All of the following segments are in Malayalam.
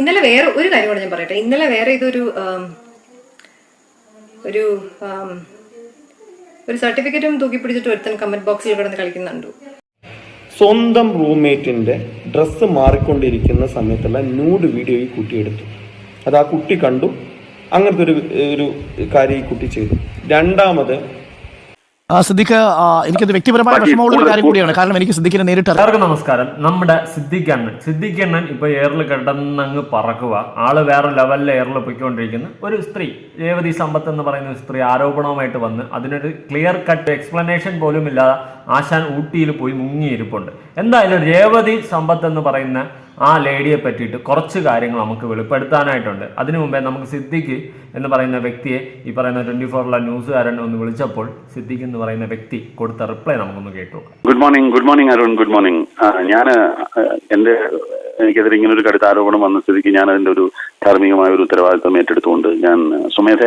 ഇന്നലെ വേറെ ഒരു കാര്യം കൂടെ ഞാൻ പറയട്ടെ. ഇന്നലെ വേറെ ഇതൊരു ഒരു ഒരു സർട്ടിഫിക്കറ്റും തൂക്കി പിടിച്ചിട്ട് ഒരുത്തൻ കമന്റ് ബോക്സിൽ കിടന്ന് കളിക്കുന്നുണ്ട്. സ്വന്തം റൂംമേറ്റിന്റെ ഡ്രസ്സ് മാറിക്കൊണ്ടിരിക്കുന്ന സമയത്തുള്ള ന്യൂഡ് വീഡിയോ ഈ കുട്ടി എടുത്തു. അത് ആ കുട്ടി കണ്ടു. അങ്ങനത്തെ ഒരു ഒരു കാര്യം ഈ കുട്ടി ചെയ്തു. രണ്ടാമത് സിദ്ദിഖ് എനിക്കത് വ്യക്തിപരമായ വിഷമമുള്ള ഒരു കാര്യം കൂടിയാണ്. കാരണം എനിക്ക് സിദ്ദിഖിനെ നേരിട്ട് എല്ലാവർക്കും നമസ്കാരം. നമ്മുടെ സിദ്ദിഖ് അണ്ണൻ. സിദ്ദിഖ് അണ്ണൻ ഇപ്പൊ എയറിൽ കിടന്നങ്ങ് പറക്കുക. ആൾ വേറെ ലെവലിൽ എയറിൽ പൊയ്ക്കൊണ്ടിരിക്കുന്ന. ഒരു സ്ത്രീ രേവതി സമ്പത്ത് എന്ന് പറയുന്ന സ്ത്രീ ആരോപണവുമായിട്ട് വന്ന് അതിനൊരു ക്ലിയർ കട്ട് എക്സ്പ്ലനേഷൻ പോലും ഇല്ലാതെ ആശാൻ ഊട്ടിയിൽ പോയി മുങ്ങിയിരിപ്പുണ്ട്. എന്തായാലും രേവതി സമ്പത്ത് എന്ന് പറയുന്ന ആ ലേഡിയെ പറ്റിയിട്ട് കുറച്ച് കാര്യങ്ങൾ നമുക്ക് വെളിപ്പെടുത്താനായിട്ടുണ്ട്. അതിനു മുമ്പേ നമുക്ക് സിദ്ദിഖ് എന്ന് പറയുന്ന വ്യക്തിയെ ഈ പറയുന്ന ട്വന്റി ഫോറിലെ ന്യൂസുകാരൻ ഒന്ന് വിളിച്ചപ്പോൾ സിദ്ദിഖ് എന്ന് പറയുന്ന വ്യക്തി കൊടുത്ത റിപ്ലൈ നമുക്കൊന്ന് കേട്ടു. Good morning good morning Arun good morning ഞാൻ എന്റെ എനിക്കെതിരെ ഇങ്ങനെ ഒരു കടുത്ത ആരോപണം വന്ന സ്ഥിതിക്ക് ഞാൻ അതിന്റെ ഒരു ധാർമ്മികമായ ഒരു ഉത്തരവാദിത്വം ഏറ്റെടുത്തുകൊണ്ട് ഞാൻ സ്വമേധ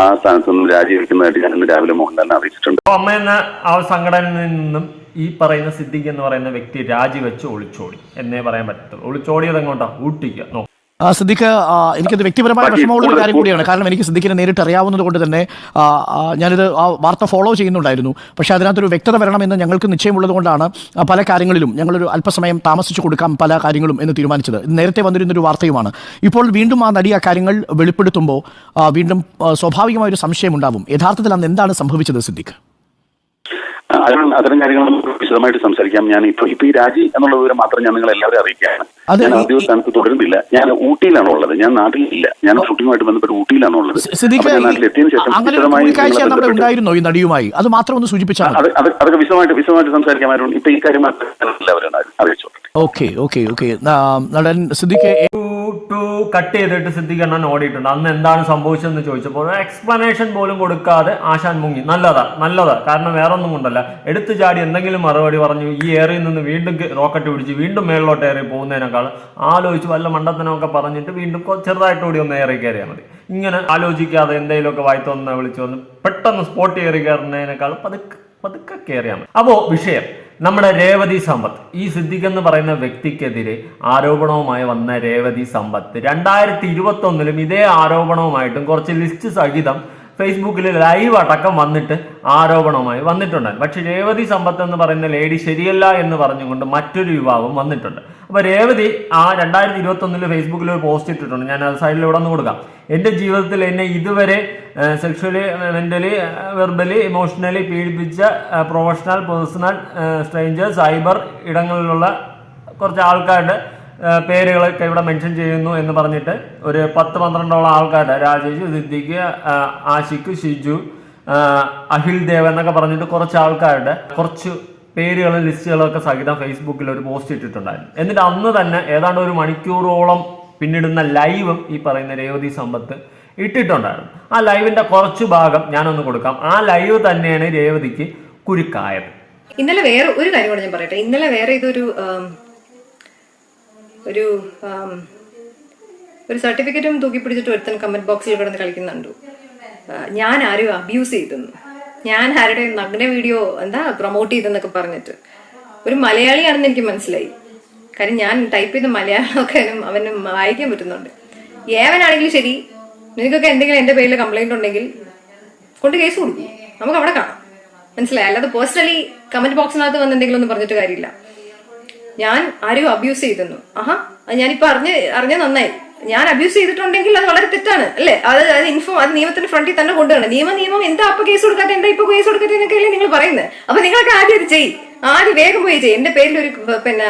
ആ സ്ഥാനത്ത് നിന്നും രാജിവെക്കുന്നതായിട്ട് ഞാൻ ഇന്ന് രാവിലെ മോഹൻലാലിനെ അറിയിച്ചിട്ടുണ്ട്. അമ്മ എന്ന ആ സംഘടനയിൽ നിന്നും ഈ പറയുന്ന സിദ്ദിഖ് എന്ന് പറയുന്ന വ്യക്തി രാജിവെച്ച് ഒളിച്ചോടി. എന്നേ പറയാൻ പറ്റത്തുള്ളൂ. ഒളിച്ചോടിയത് എങ്ങോട്ടാ? ഊട്ടിക്കുക നോ. ആ, സിദ്ദിഖ് എനിക്കത് വ്യക്തിപരമായ വിഷമമുള്ള ഒരു കാര്യം കൂടിയാണ്. കാരണം എനിക്ക് സിദ്ദിഖിനെ നേരിട്ട് അറിയാവുന്നത് കൊണ്ട് തന്നെ ഞാനിത് ആ വാർത്ത ഫോളോ ചെയ്യുന്നുണ്ടായിരുന്നു. പക്ഷേ അതിനകത്തൊരു വ്യക്തത വരണമെന്ന് ഞങ്ങൾക്ക് നിശ്ചയമുള്ളത് കൊണ്ടാണ് പല കാര്യങ്ങളിലും ഞങ്ങളൊരു അല്പസമയം താമസിച്ചു കൊടുക്കാം പല കാര്യങ്ങളും എന്ന് തീരുമാനിച്ചത്. ഇത് നേരത്തെ വന്നിരുന്നൊരു വാർത്തയുമാണ്. ഇപ്പോൾ വീണ്ടും ആ നടി ആ കാര്യങ്ങൾ വെളിപ്പെടുത്തുമ്പോൾ വീണ്ടും സ്വാഭാവികമായൊരു സ്വാഭാവികമായ ഒരു സംശയമുണ്ടാവും. യഥാർത്ഥത്തിൽ അന്ന് എന്താണ് സംഭവിച്ചത് സിദ്ദിഖ്? അരുൺ അത്തരം കാര്യങ്ങളും വിശദമായിട്ട് സംസാരിക്കാം. ഞാൻ ഇപ്പൊ ഇപ്പൊ ഈ രാജി എന്നുള്ള വിവരം മാത്രം ഞാൻ നിങ്ങൾ എല്ലാവരും അറിയിക്കുകയാണ്. ഞാൻ ആദ്യ സ്ഥാനത്ത് തുടരുന്നില്ല. ഞാൻ ഊട്ടിയിലാണ് ഉള്ളത്. ഞാൻ നാട്ടിലില്ല. ഞാൻ ഷൂട്ടിങ്ങുമായിട്ട് ബന്ധപ്പെട്ട് ഊട്ടിയിലാണ് ഉള്ളത്. നാട്ടിലെത്തിയതിനു ശേഷം വിശദമായി നടിയുമായി? അത് മാത്രം ഒന്ന് സൂചിപ്പിച്ചാൽ അതൊക്കെ വിശദമായിട്ട് വിശദമായിട്ട് സംസാരിക്കാം അരുൺ ഇപ്പൊ ഈ കാര്യം മാത്രം എല്ലാവരും അറിയിച്ചു ഓക്കെ ഓക്കെ ഓക്കെ. നടൻ സിദ്ദിഖ് ടു കട്ട് ചെയ്തിട്ട് സിദ്ധീകരണൻ ഓടിയിട്ടുണ്ട്. അന്ന് എന്താണ് സംഭവിച്ചതെന്ന് ചോദിച്ചപ്പോൾ എക്സ്പ്ലനേഷൻ പോലും കൊടുക്കാതെ ആശാൻ മുങ്ങി. നല്ലതാ നല്ലതാ. കാരണം വേറെ ഒന്നും കൊണ്ടല്ല. എടുത്തു ചാടി എന്തെങ്കിലും മറുപടി പറഞ്ഞു ഈ ഏറിയിൽ നിന്ന് വീണ്ടും റോക്കറ്റ് പിടിച്ച് വീണ്ടും മേളിലോട്ട് ഏറി പോകുന്നതിനേക്കാൾ ആലോചിച്ച് വല്ല മണ്ടത്തനമൊക്കെ പറഞ്ഞിട്ട് വീണ്ടും ചെറുതായിട്ട് ഓടി ഒന്ന് ഏറി കയറിയാൽ മതി. ഇങ്ങനെ ആലോചിക്കാതെ എന്തെങ്കിലുമൊക്കെ വായ്ത്തൊന്ന് വിളിച്ചു വന്ന് പെട്ടെന്ന് സ്പോട്ട് ഏറി കയറുന്നതിനേക്കാൾ പതുക്കെ പതുക്കെ കയറിയാൽ മതി. അപ്പോ വിഷയം. നമ്മുടെ രേവതി സമ്പത്ത്. ഈ സിദ്ദിഖ് എന്ന് പറയുന്ന വ്യക്തിക്കെതിരെ ആരോപണവുമായി വന്ന രേവതി സമ്പത്ത്. രണ്ടായിരത്തി ഇരുപത്തി ഒന്നിലും ഇതേ ആരോപണവുമായിട്ടും കുറച്ച് ലിസ്റ്റ് സഹിതം ഫേസ്ബുക്കിൽ ലൈവ് അടക്കം വന്നിട്ട് ആരോപണവുമായി വന്നിട്ടുണ്ടായിരുന്നു പക്ഷെ രേവതി സമ്പത്ത് എന്ന് പറയുന്ന ലേഡി ശരിയല്ല എന്ന് പറഞ്ഞുകൊണ്ട് മറ്റൊരു യുവാവും വന്നിട്ടുണ്ട്. അപ്പൊ രേവതി ആ രണ്ടായിരത്തി ഇരുപത്തി ഒന്നിൽ ഫേസ്ബുക്കിൽ ഒരു പോസ്റ്റ് ഇട്ടിട്ടുണ്ട്. ഞാൻ അത് സൈഡിൽ ഇവിടെ നിന്ന് കൊടുക്കാം. എന്റെ ജീവിതത്തിൽ എന്നെ ഇതുവരെ സെക്ഷലി മെന്റലി വെർബലി ഇമോഷണലി പീഡിപ്പിച്ച പ്രൊഫഷണൽ പേഴ്സണൽ സ്ട്രേഞ്ചർ സൈബർ ഇടങ്ങളിലുള്ള കുറച്ച് ആൾക്കാരുടെ പേരുകളൊക്കെ ഇവിടെ മെൻഷൻ ചെയ്യുന്നു എന്ന് പറഞ്ഞിട്ട് ഒരു പത്ത് പന്ത്രണ്ടോളം ആൾക്കാരുടെ രാജേഷ് സിദ്ദിഖ് ആഷിഖ് ഷിജു അഖിൽ ദേവ് എന്നൊക്കെ പറഞ്ഞിട്ട് കുറച്ച് ആൾക്കാരുടെ കുറച്ച് പേരുകളും ലിസ്റ്റുകളും ഒക്കെ സഹിതം ഫേസ്ബുക്കിൽ ഒരു പോസ്റ്റ് ഇട്ടിട്ടുണ്ടായിരുന്നു. എന്നിട്ട് അന്ന് തന്നെ ഏതാണ്ട് ഒരു മണിക്കൂറോളം പിന്നിടുന്ന ലൈവും ഈ പറയുന്ന രേവതി സമ്പത്ത് ഇട്ടിട്ടുണ്ടായിരുന്നു. ആ ലൈവിന്റെ കുറച്ച് ഭാഗം ഞാനൊന്ന് കൊടുക്കാം. ആ ലൈവ് തന്നെയാണ് രേവതിക്ക് കുരുക്കായത്. ഇന്നലെ വേറെ ഒരു കാര്യം കൂടെ ഞാൻ പറയട്ടെ. ഇന്നലെ വേറെ ഇതൊരു ഒരു ഒരു സർട്ടിഫിക്കറ്റും തൂക്കി പിടിച്ചിട്ട് ഒരുത്തൻ കമന്റ് ബോക്സിൽ കിടന്ന് കളിക്കുന്നുണ്ട്. ഞാൻ ആരും അബ്യൂസ് ചെയ്തെന്ന് ഞാൻ ആരുടെ നഗ്ന വീഡിയോ എന്താ പ്രൊമോട്ട് ചെയ്തെന്നൊക്കെ പറഞ്ഞിട്ട്. ഒരു മലയാളിയാണെന്ന് എനിക്ക് മനസ്സിലായി. കാര്യം ഞാൻ ടൈപ്പ് ചെയ്ത മലയാളമൊക്കെ അവന് വായിക്കാൻ പറ്റുന്നുണ്ട്. ഏവനാണെങ്കിലും ശരി നിനക്കൊക്കെ എന്തെങ്കിലും എന്റെ പേരിൽ കംപ്ലൈന്റ് ഉണ്ടെങ്കിൽ കൊണ്ട് കേസ് കൊടുക്കും. നമുക്ക് അവിടെ കാണാം. മനസ്സിലായി? അല്ലാതെ പേഴ്സണലി കമന്റ് ബോക്സിനകത്ത് വന്ന് എന്തെങ്കിലും ഒന്നും പറഞ്ഞിട്ട് കാര്യമില്ല. ഞാൻ ആരും അബ്യൂസ് ചെയ്തെന്നു ആഹാ അത് ഞാനിപ്പോ അറിഞ്ഞ് അറിഞ്ഞ നന്നായി. ഞാൻ അബ്യൂസ് ചെയ്തിട്ടുണ്ടെങ്കിൽ അത് വളരെ തെറ്റാണ് അല്ലേ? അത് അത് ഇൻഫോ അത് നിയമത്തിന്റെ ഫ്രണ്ടിൽ തന്നെ കൊണ്ടുവരണം. നിയമ നിയമം എന്താ അപ്പൊ കേസ് കൊടുക്കാത്ത? എന്താ ഇപ്പൊ കേസ് കൊടുക്കാത്ത നിങ്ങൾ പറയുന്നത്? അപ്പൊ നിങ്ങൾക്ക് ആദ്യം അത് ചെയ്യും. ആദ്യം വേഗം പോയി ചെയ്യും. എന്റെ പേരിൽ ഒരു പിന്നെ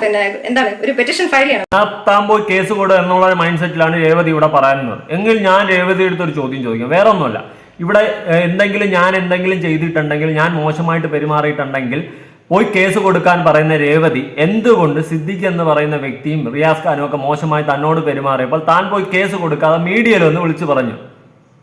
പിന്നെ എന്താണ് ഒരു പെറ്റിഷൻ ഫയൽ ചെയ്യണം. താൻ പോയി കേസ് കൊടുക്കുക എന്നുള്ള മൈൻഡ് സെറ്റിലാണ് രേവതി ഇവിടെ പറയുന്നത് എങ്കിൽ ഞാൻ രേവതി എടുത്ത് ഒരു ചോദ്യം ചോദിക്കാം. വേറെ ഒന്നുമല്ല ഇവിടെ എന്തെങ്കിലും ഞാൻ എന്തെങ്കിലും ചെയ്തിട്ടുണ്ടെങ്കിൽ ഞാൻ മോശമായിട്ട് പെരുമാറിയിട്ടുണ്ടെങ്കിൽ പോയി കേസ് കൊടുക്കാൻ പറയുന്ന രേവതി എന്തുകൊണ്ട് സിദ്ദിഖ് എന്ന് പറയുന്ന വ്യക്തിയും റിയാസ് ഖാനും ഒക്കെ മോശമായി തന്നോട് പെരുമാറിയപ്പോൾ താൻ പോയി കേസ് കൊടുക്കാതെ മീഡിയയിൽ ഒന്ന് വിളിച്ചു പറഞ്ഞു.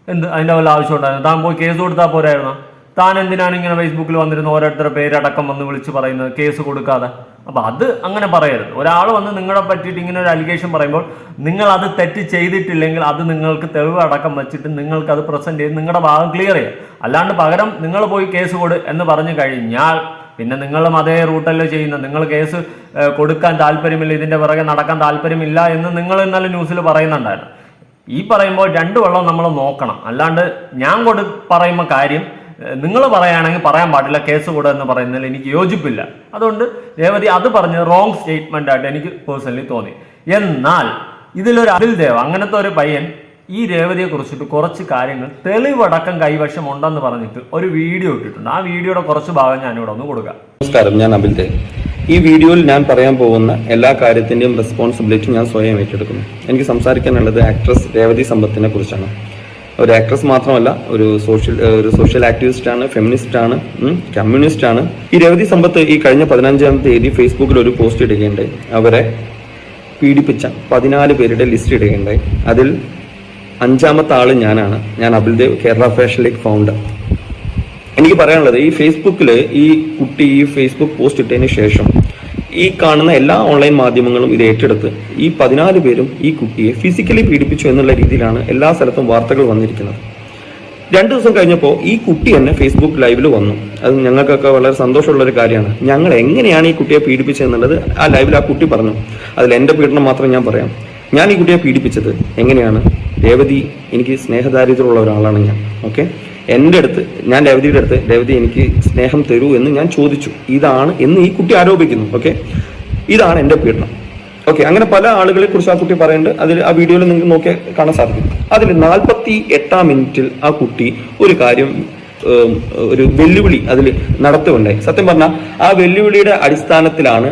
എന്ത്? അതിന്റെ വല്ല ആവശ്യം ഉണ്ടായിരുന്നു? താൻ പോയി കേസ് കൊടുത്താൽ പോരായിരുന്നോ? താൻ എന്തിനാണ് ഇങ്ങനെ ഫേസ്ബുക്കിൽ വന്നിരുന്ന ഓരോരുത്തരുടെ പേരടക്കം വന്ന് വിളിച്ച് പറയുന്നത് കേസ് കൊടുക്കാതെ? അപ്പൊ അത് അങ്ങനെ പറയരുത്. ഒരാൾ വന്ന് നിങ്ങളെ പറ്റിയിട്ട് ഇങ്ങനെ ഒരു അലിഗേഷൻ പറയുമ്പോൾ നിങ്ങൾ അത് തെറ്റ് ചെയ്തിട്ടില്ലെങ്കിൽ അത് നിങ്ങൾക്ക് തെളിവ് അടക്കം വെച്ചിട്ട് നിങ്ങൾക്ക് അത് പ്രസന്റ് ചെയ്ത് നിങ്ങളുടെ ഭാഗം ക്ലിയർ ചെയ്യുക അല്ലാണ്ട് പകരം നിങ്ങൾ പോയി കേസ് കൊടു എന്ന് പറഞ്ഞു കഴിഞ്ഞാൽ പിന്നെ നിങ്ങളും അതേ റൂട്ടല്ലേ ചെയ്യുന്നത്. നിങ്ങൾ കേസ് കൊടുക്കാൻ താല്പര്യമില്ല ഇതിന്റെ പിറകെ നടക്കാൻ താല്പര്യമില്ല എന്ന് നിങ്ങൾ ഇന്നലെ ന്യൂസിൽ പറയുന്നുണ്ടായിരുന്നു. ഈ പറയുമ്പോൾ രണ്ട് വെള്ളം നമ്മൾ നോക്കണം. അല്ലാണ്ട് ഞാൻ കൊടു പറയുമ്പോൾ കാര്യം നിങ്ങൾ പറയുകയാണെങ്കിൽ പറയാൻ പാടില്ല കേസ് കൂടെ എന്ന് പറയുന്നതിൽ എനിക്ക് യോജിപ്പില്ല. അതുകൊണ്ട് രേവതി അത് പറഞ്ഞ് റോങ് സ്റ്റേറ്റ്മെന്റ് ആയിട്ട് എനിക്ക് പേഴ്സണലി തോന്നി. എന്നാൽ ഇതിലൊരു അതിൽ ദേവ് അങ്ങനത്തെ ഒരു പയ്യൻ ഈ രേവതിയെ കുറിച്ചിട്ട് കുറച്ച് കാര്യങ്ങൾ തെളിവടക്കം കൈവശം ഉണ്ടെന്ന് പറഞ്ഞിട്ട് ഒരു വീഡിയോ ഇട്ടിട്ടുണ്ട്. ആ വീഡിയോയുടെ കുറച്ച് ഭാഗം ഞാനിവിടെ ഒന്ന് കൊടുക്കാം. നമസ്കാരം ഞാൻ അബിൽ ഈ വീഡിയോയിൽ ഞാൻ പറയാൻ പോകുന്ന എല്ലാ കാര്യത്തിന്റെയും റെസ്പോൺസിബിലിറ്റി ഞാൻ സ്വയം ഏറ്റെടുക്കുന്നു. എനിക്ക് സംസാരിക്കാനുള്ളത് ആക്ട്രസ് രേവതി സമ്പത്തിനെ കുറിച്ചാണ്. ഒരു ആക്ട്രസ് മാത്രമല്ല ഒരു സോഷ്യൽ ഒരു സോഷ്യൽ ആക്ടിവിസ്റ്റ് ആണ് ഫെമിനിസ്റ്റ് ആണ് കമ്മ്യൂണിസ്റ്റ് ആണ്. ഈ രേവതി സമ്പത്ത് ഈ കഴിഞ്ഞ പതിനഞ്ചാം തീയതി ഫേസ്ബുക്കിൽ ഒരു പോസ്റ്റ് ഇടുകയുണ്ടായി. അവരെ പീഡിപ്പിച്ച പതിനാല് പേരുടെ ലിസ്റ്റ് ഇടുകയുണ്ടായി. അതിൽ അഞ്ചാമത്തെ ആൾ ഞാനാണ്. ഞാൻ Abildev Kerala fashion league founder എനിക്ക് പറയാനുള്ളത് ഈ ഫേസ്ബുക്കിൽ ഈ കുട്ടി ഈ ഫേസ്ബുക്ക് പോസ്റ്റ് ഇട്ടതിന് ശേഷം ഈ കാണുന്ന എല്ലാ ഓൺലൈൻ മാധ്യമങ്ങളും ഇത് ഏറ്റെടുത്ത് ഈ പതിനാല് പേരും ഈ കുട്ടിയെ ഫിസിക്കലി പീഡിപ്പിച്ചു എന്നുള്ള രീതിയിലാണ് എല്ലാ സ്ഥലത്തും വാർത്തകൾ വന്നിരിക്കുന്നത്. രണ്ട് ദിവസം കഴിഞ്ഞപ്പോൾ ഈ കുട്ടി തന്നെ ഫേസ്ബുക്ക് ലൈവിൽ വന്നു. അത് ഞങ്ങൾക്കൊക്കെ വളരെ സന്തോഷമുള്ള ഒരു കാര്യമാണ്. ഞങ്ങൾ എങ്ങനെയാണ് ഈ കുട്ടിയെ പീഡിപ്പിച്ചതെന്നുള്ളത് ആ ലൈവിൽ ആ കുട്ടി പറഞ്ഞു. അതിൽ എന്റെ പീഡനം മാത്രം ഞാൻ പറയാം. ഞാൻ ഈ കുട്ടിയെ പീഡിപ്പിച്ചത് എങ്ങനെയാണ്? രേവതി എനിക്ക് സ്നേഹദാരിദ്ര്യമുള്ള ഒരാളാണ് ഞാൻ ഓക്കെ എന്റെ അടുത്ത് ഞാൻ രേവതിയുടെ അടുത്ത് രേവതി എനിക്ക് സ്നേഹം തരൂ എന്ന് ഞാൻ ചോദിച്ചു. ഇതാണ് എന്ന് ഈ കുട്ടി ആരോപിക്കുന്നു ഓക്കെ ഇതാണ് എന്റെ പീഡനം ഓക്കെ അങ്ങനെ പല ആളുകളെ കുറിച്ച് ആ കുട്ടി പറയുന്നുണ്ട്. അതിൽ ആ വീഡിയോയിൽ നിങ്ങൾക്ക് നോക്കിയാൽ കാണാൻ സാധിക്കും. അതിൽ നാൽപ്പത്തി എട്ടാം മിനിറ്റിൽ ആ കുട്ടി ഒരു കാര്യം ഒരു വെല്ലുവിളി അതിൽ നടത്തുകയുണ്ടായി. സത്യം പറഞ്ഞാൽ ആ വെല്ലുവിളിയുടെ അടിസ്ഥാനത്തിലാണ്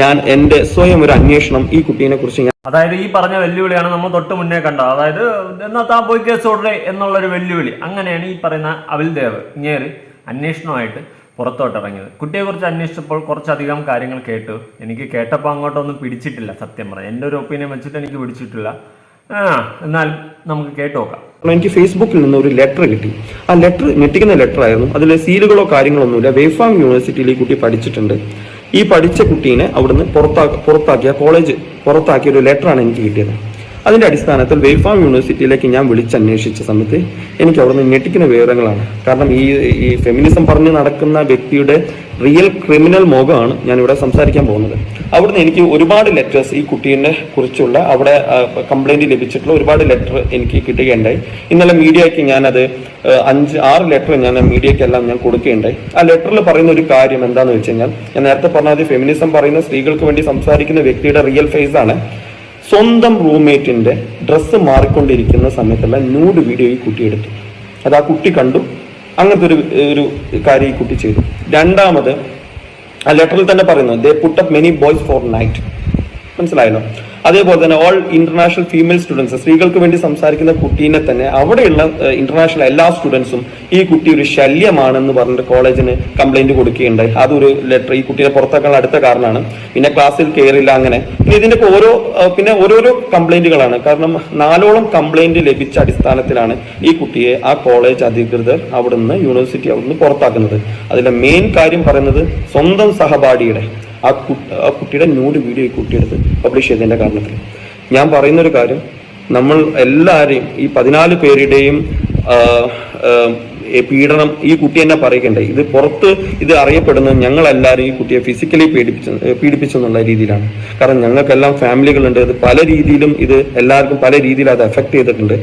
ഞാൻ എന്റെ സ്വയം ഒരു അന്വേഷണം ഈ കുട്ടീനെ കുറിച്ച് അതായത് ഈ പറഞ്ഞ വെല്ലുവിളിയാണ് നമ്മൾ തൊട്ട് മുന്നേ കണ്ടത്. അതായത് എന്നാ താൻ പോയി കേസ് ഓർഡർ എന്നുള്ളൊരു വെല്ലുവിളി. അങ്ങനെയാണ് ഈ പറയുന്ന അവിൽ ദേവ് ഇങ്ങേര് അന്വേഷണമായിട്ട് പുറത്തോട്ട് ഇറങ്ങിയത് കുട്ടിയെക്കുറിച്ച് അന്വേഷിച്ചപ്പോൾ കുറച്ചധികം കാര്യങ്ങൾ കേട്ടു. എനിക്ക് കേട്ടപ്പോൾ അങ്ങോട്ടൊന്നും പിടിച്ചിട്ടില്ല സത്യം പറയാം എന്റെ ഒരു ഒപ്പീനിയൻ വെച്ചിട്ട് എനിക്ക് പിടിച്ചിട്ടില്ല. ആ എന്നാൽ നമുക്ക് കേട്ടു നോക്കാം. എനിക്ക് ഫേസ്ബുക്കിൽ നിന്ന് ഒരു ലെറ്റർ കിട്ടി. ആ ലെറ്റർ ഞെട്ടിക്കുന്ന ലെറ്റർ ആയിരുന്നു അതിൽ സീലുകളോ കാര്യങ്ങളോ ഒന്നുമില്ല വേഫാം യൂണിവേഴ്സിറ്റിയിൽ ഈ കുട്ടി പഠിച്ചിട്ടുണ്ട്. ഈ പഠിച്ച കുട്ടീനെ അവിടുന്ന് പുറത്താ പുറത്താക്കിയ കോളേജ് പുറത്താക്കിയ ഒരു ലെറ്ററാണ് എനിക്ക് കിട്ടിയത്. അതിന്റെ അടിസ്ഥാനത്തിൽ വെയ്ഫാം യൂണിവേഴ്സിറ്റിയിലേക്ക് ഞാൻ വിളിച്ചന്വേഷിച്ച സമയത്ത് എനിക്ക് അവിടുന്ന് ഞെട്ടിക്കുന്ന വിവരങ്ങളാണ്. കാരണം ഈ ഈ ഫെമിനിസം പറഞ്ഞ് നടക്കുന്ന വ്യക്തിയുടെ റിയൽ ക്രിമിനൽ മുഖമാണ് ഞാൻ ഇവിടെ സംസാരിക്കാൻ പോകുന്നത്. അവിടുന്ന് എനിക്ക് ഒരുപാട് ലെറ്റേഴ്സ് ഈ കുട്ടീനെ കുറിച്ചുള്ള അവിടെ കംപ്ലൈന്റ് ലഭിച്ചിട്ടുള്ള ഒരുപാട് ലെറ്റർ എനിക്ക് കിട്ടുകയുണ്ടായി. ഇന്നലെ മീഡിയയ്ക്ക് ഞാനത് അഞ്ച് ആറ് ലെറ്റർ ഞാൻ മീഡിയക്കെല്ലാം ഞാൻ കൊടുക്കുകയുണ്ടായി. ആ ലെറ്ററിൽ പറയുന്ന ഒരു കാര്യം എന്താണെന്ന് വെച്ച് കഴിഞ്ഞാൽ ഞാൻ നേരത്തെ പറഞ്ഞത് ഫെമിനിസം പറയുന്ന സ്ത്രീകൾക്ക് വേണ്ടി സംസാരിക്കുന്ന വ്യക്തിയുടെ റിയൽ ഫേസ് ആണ്. സ്വന്തം റൂംമേറ്റിന്റെ ഡ്രസ്സ് മാറിക്കൊണ്ടിരിക്കുന്ന സമയത്തുള്ള ന്യൂഡ് വീഡിയോ ഈ കുട്ടി എടുത്തു. അത് ആ കുട്ടി കണ്ടു. അങ്ങനത്തെ ഒരു ഒരു കാര്യം ഈ കുട്ടി ചെയ്തു. രണ്ടാമത് ആ ലെറ്ററിൽ തന്നെ പറയുന്നത് they put up many boys for night മനസ്സിലായല്ലോ? അതേപോലെ തന്നെ ഓൾ ഇന്റർനാഷണൽ ഫീമെയിൽ സ്റ്റുഡൻസ് സ്ത്രീകൾക്ക് വേണ്ടി സംസാരിക്കുന്ന കുട്ടീനെ തന്നെ അവിടെയുള്ള ഇന്റർനാഷണൽ എല്ലാ സ്റ്റുഡൻസും ഈ കുട്ടി ഒരു ശല്യമാണെന്ന് പറഞ്ഞിട്ട് കോളേജിന് കംപ്ലൈന്റ് കൊടുക്കുകയുണ്ടായി. അതൊരു ലെറ്റർ ഈ കുട്ടിയെ പുറത്താക്കാൻ അടുത്ത കാരണമാണ്. പിന്നെ ക്ലാസ്സിൽ കയറില്ല അങ്ങനെ. പിന്നെ ഇതിന്റെ ഓരോ പിന്നെ ഓരോരോ കംപ്ലൈന്റുകളാണ് കാരണം നാലോളം കംപ്ലൈന്റ് ലഭിച്ച അടിസ്ഥാനത്തിലാണ് ഈ കുട്ടിയെ ആ കോളേജ് അധികൃതർ അവിടുന്ന് യൂണിവേഴ്സിറ്റി അവിടുന്ന് പുറത്താക്കുന്നത്. അതിലെ മെയിൻ കാര്യം പറയുന്നത് സ്വന്തം സഹപാഠിയുടെ ആ ആ കുട്ടിയുടെ ന്യൂഡ് വീഡിയോ ഈ കുട്ടിയെടുത്ത് പബ്ലിഷ് ചെയ്തതിന്റെ കാരണത്തിൽ ഞാൻ പറയുന്നൊരു കാര്യം നമ്മൾ എല്ലാവരെയും ഈ പതിനാല് പേരുടെയും പീഡനം ഈ കുട്ടി തന്നെ പറയുകയുണ്ടായി ഇത് പുറത്ത് ഇത് അറിയപ്പെടുന്നത് ഞങ്ങളെല്ലാവരും ഈ കുട്ടിയെ ഫിസിക്കലി പീഡിപ്പിച്ചു പീഡിപ്പിച്ചു എന്നുള്ള രീതിയിലാണ്. കാരണം ഞങ്ങൾക്കെല്ലാം ഫാമിലികളുണ്ട് അത് പല രീതിയിലും ഇത് എല്ലാവർക്കും പല രീതിയിൽ അത് എഫക്ട് ചെയ്തിട്ടുണ്ട്.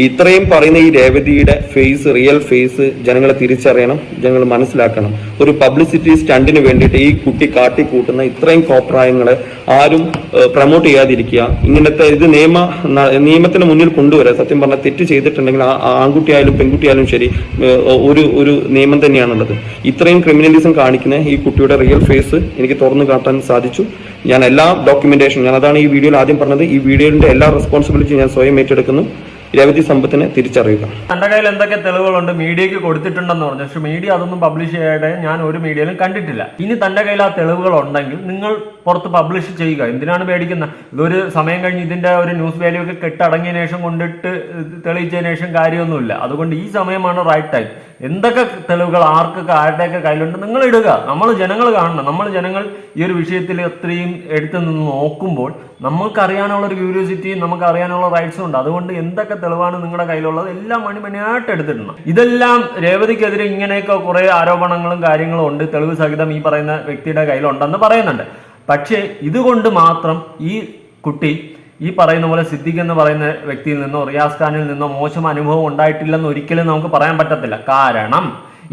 ഇത്രയും പറയുന്ന ഈ രേവതിയുടെ ഫേസ് റിയൽ ഫേസ് ജനങ്ങളെ തിരിച്ചറിയണം ജനങ്ങൾ മനസ്സിലാക്കണം. ഒരു പബ്ലിസിറ്റി സ്റ്റണ്ടിന് വേണ്ടിയിട്ട് ഈ കുട്ടി കാട്ടിക്കൂട്ടുന്ന ഇത്രയും കോപ്രായങ്ങളെ ആരും പ്രമോട്ട് ചെയ്യാതിരിക്കുക. ഇങ്ങനത്തെ ഇത് നിയമ നിയമത്തിന് മുന്നിൽ കൊണ്ടുവരാം. സത്യം പറഞ്ഞാൽ തെറ്റ് ചെയ്തിട്ടുണ്ടെങ്കിൽ ആൺകുട്ടിയായാലും പെൺകുട്ടിയായാലും ശരി ഒരു ഒരു നിയമം തന്നെയാണുള്ളത്. ഇത്രയും ക്രിമിനലിസം കാണിക്കുന്ന ഈ കുട്ടിയുടെ റിയൽ ഫേസ് എനിക്ക് തുറന്നു കാട്ടാൻ സാധിച്ചു. ഞാൻ എല്ലാ ഡോക്യുമെന്റേഷൻ ഞാൻ അതാണ് ഈ വീഡിയോയിൽ ആദ്യം പറഞ്ഞത്. ഈ വീഡിയോയുടെ എല്ലാ റെസ്പോൺസിബിലിറ്റിയും ഞാൻ സ്വയം ഏറ്റെടുക്കുന്നു. രവതി സമ്പത്തിനെ തിരിച്ചറിയുക. തന്റെ കയ്യിൽ എന്തൊക്കെ തെളിവുകളുണ്ട് മീഡിയക്ക് കൊടുത്തിട്ടുണ്ടെന്ന് പറഞ്ഞു. പക്ഷെ മീഡിയ അതൊന്നും പബ്ലിഷ് ചെയ്യാതെ ഞാൻ ഒരു മീഡിയയിലും കണ്ടിട്ടില്ല. ഇനി തന്റെ കയ്യിൽ ആ തെളിവുകൾ ഉണ്ടെങ്കിൽ നിങ്ങൾ പുറത്ത് പബ്ലിഷ് ചെയ്യുക. എന്തിനാണ് പേടിക്കുന്നത്? ഇതൊരു സമയം കഴിഞ്ഞ് ഇതിന്റെ ഒരു ന്യൂസ് വാല്യൂ ഒക്കെ കെട്ടടങ്ങിയ ശേഷം കൊണ്ടിട്ട് തെളിയിച്ചതിന് ശേഷം കാര്യമൊന്നുമില്ല. അതുകൊണ്ട് ഈ സമയമാണ് റൈറ്റ് ടൈം എന്തൊക്കെ തെളിവുകൾ ആർക്കൊക്കെ ആരുടെയൊക്കെ കയ്യിലുണ്ട് നിങ്ങൾ ഇടുക. നമ്മൾ ജനങ്ങൾ കാണണം. നമ്മൾ ജനങ്ങൾ ഈ ഒരു വിഷയത്തിൽ അത്രയും എടുത്തു നിന്ന് നോക്കുമ്പോൾ നമുക്ക് അറിയാനുള്ള ഒരു ക്യൂരിയോസിറ്റിയും നമുക്ക് അറിയാനുള്ള റൈറ്റ്സും ഉണ്ട്. അതുകൊണ്ട് എന്തൊക്കെ തെളിവാണ് നിങ്ങളുടെ കയ്യിലുള്ളത് എല്ലാം മണിമണിയായിട്ട് എടുത്തിടണം. ഇതെല്ലാം രേവതിക്കെതിരെ ഇങ്ങനെയൊക്കെ കുറേ ആരോപണങ്ങളും കാര്യങ്ങളും ഉണ്ട്. തെളിവ് സഹിതം ഈ പറയുന്ന വ്യക്തിയുടെ കയ്യിലുണ്ടെന്ന് പറയുന്നുണ്ട്. പക്ഷേ ഇതുകൊണ്ട് മാത്രം ഈ കുട്ടി ഈ പറയുന്ന പോലെ സിദ്ദിഖ് എന്ന് പറയുന്ന വ്യക്തിയിൽ നിന്നോ റിയാസ് ഖാനിൽ നിന്നോ മോശം അനുഭവം ഉണ്ടായിട്ടില്ലെന്ന് ഒരിക്കലും നമുക്ക് പറയാൻ പറ്റത്തില്ല. കാരണം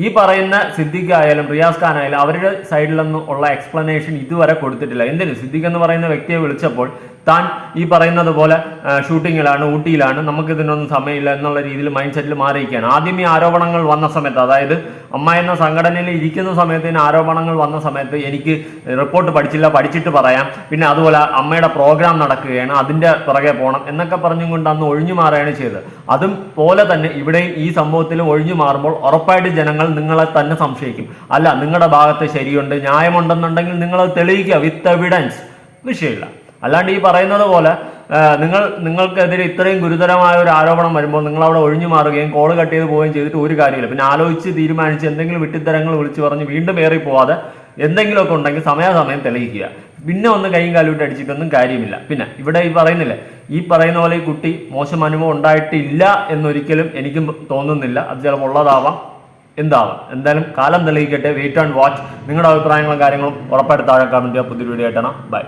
ഈ പറയുന്ന സിദ്ദിഖ് ആയാലും റിയാസ് ഖാൻ ആയാലും അവരുടെ സൈഡിൽ നിന്ന് ഉള്ള എക്സ്പ്ലനേഷൻ ഇതുവരെ കൊടുത്തിട്ടില്ല. എന്തിനു? സിദ്ദിഖ് എന്ന് പറയുന്ന വ്യക്തിയെ വിളിച്ചപ്പോൾ താൻ ഈ പറയുന്നത് പോലെ ഷൂട്ടിങ്ങിലാണ് ഊട്ടിയിലാണ് നമുക്ക് ഇതിനൊന്നും സമയമില്ല എന്നുള്ള രീതിയിൽ മൈൻഡ് സെറ്റിൽ മാറിയിരിക്കുകയാണ്. ആദ്യം ഈ ആരോപണങ്ങൾ വന്ന സമയത്ത് അതായത് അമ്മ എന്ന സംഘടനയിൽ ഇരിക്കുന്ന സമയത്ത് ഇതിന് ആരോപണങ്ങൾ വന്ന സമയത്ത് എനിക്ക് റിപ്പോർട്ട് പഠിച്ചില്ല പഠിച്ചിട്ട് പറയാം. പിന്നെ അതുപോലെ അമ്മയുടെ പ്രോഗ്രാം നടക്കുകയാണ് അതിന്റെ പുറകെ പോകണം എന്നൊക്കെ പറഞ്ഞും കൊണ്ട് അന്ന് ഒഴിഞ്ഞു മാറുകയാണ് ചെയ്തത്. അതും പോലെ തന്നെ ഇവിടെയും ഈ സംഭവത്തിലും ഒഴിഞ്ഞു മാറുമ്പോൾ ഉറപ്പായിട്ട് ജനങ്ങൾ നിങ്ങളെ തന്നെ സംശയിക്കും. അല്ല നിങ്ങളുടെ ഭാഗത്ത് ശരിയുണ്ട് ന്യായമുണ്ടെന്നുണ്ടെങ്കിൽ നിങ്ങൾ അത് തെളിയിക്കുക വിത്ത് എവിഡൻസ് വിഷയമില്ല. അല്ലാണ്ട് ഈ പറയുന്നത് പോലെ നിങ്ങൾ നിങ്ങൾക്കെതിരെ ഇത്രയും ഗുരുതരമായ ഒരു ആരോപണം വരുമ്പോൾ നിങ്ങൾ അവിടെ ഒഴിഞ്ഞു മാറുകയും കോൾ കട്ട് ചെയ്ത് പോവുകയും ചെയ്തിട്ട് ഒരു കാര്യമില്ല. പിന്നെ ആലോചിച്ച് തീരുമാനിച്ച് എന്തെങ്കിലും വിട്ടിത്തരങ്ങൾ വിളിച്ചു പറഞ്ഞ് വീണ്ടും ഏറി പോവാതെ എന്തെങ്കിലുമൊക്കെ ഉണ്ടെങ്കിൽ സമയാസമയം തെളിയിക്കുക. പിന്നെ ഒന്ന് കൈയും കാലും അടിച്ചിട്ടൊന്നും കാര്യമില്ല. പിന്നെ ഇവിടെ ഈ പറയുന്നില്ലേ ഈ പറയുന്ന പോലെ ഈ കുട്ടി മോശം അനുഭവം ഉണ്ടായിട്ടില്ല എന്നൊരിക്കലും എനിക്കും തോന്നുന്നില്ല. അത് ചിലപ്പോൾ ഉള്ളതാവാം എന്താവാം. എന്തായാലും കാലം തെളിയിക്കട്ടെ. വെയിറ്റ് ആൻഡ് വാച്ച് നിങ്ങളുടെ അഭിപ്രായങ്ങളും കാര്യങ്ങളും ഉറപ്പായിട്ട് താഴെ കമന്റ് ചെയ്യുക പുതിയ വീഡിയോ ആയിട്ടാണ് ബൈ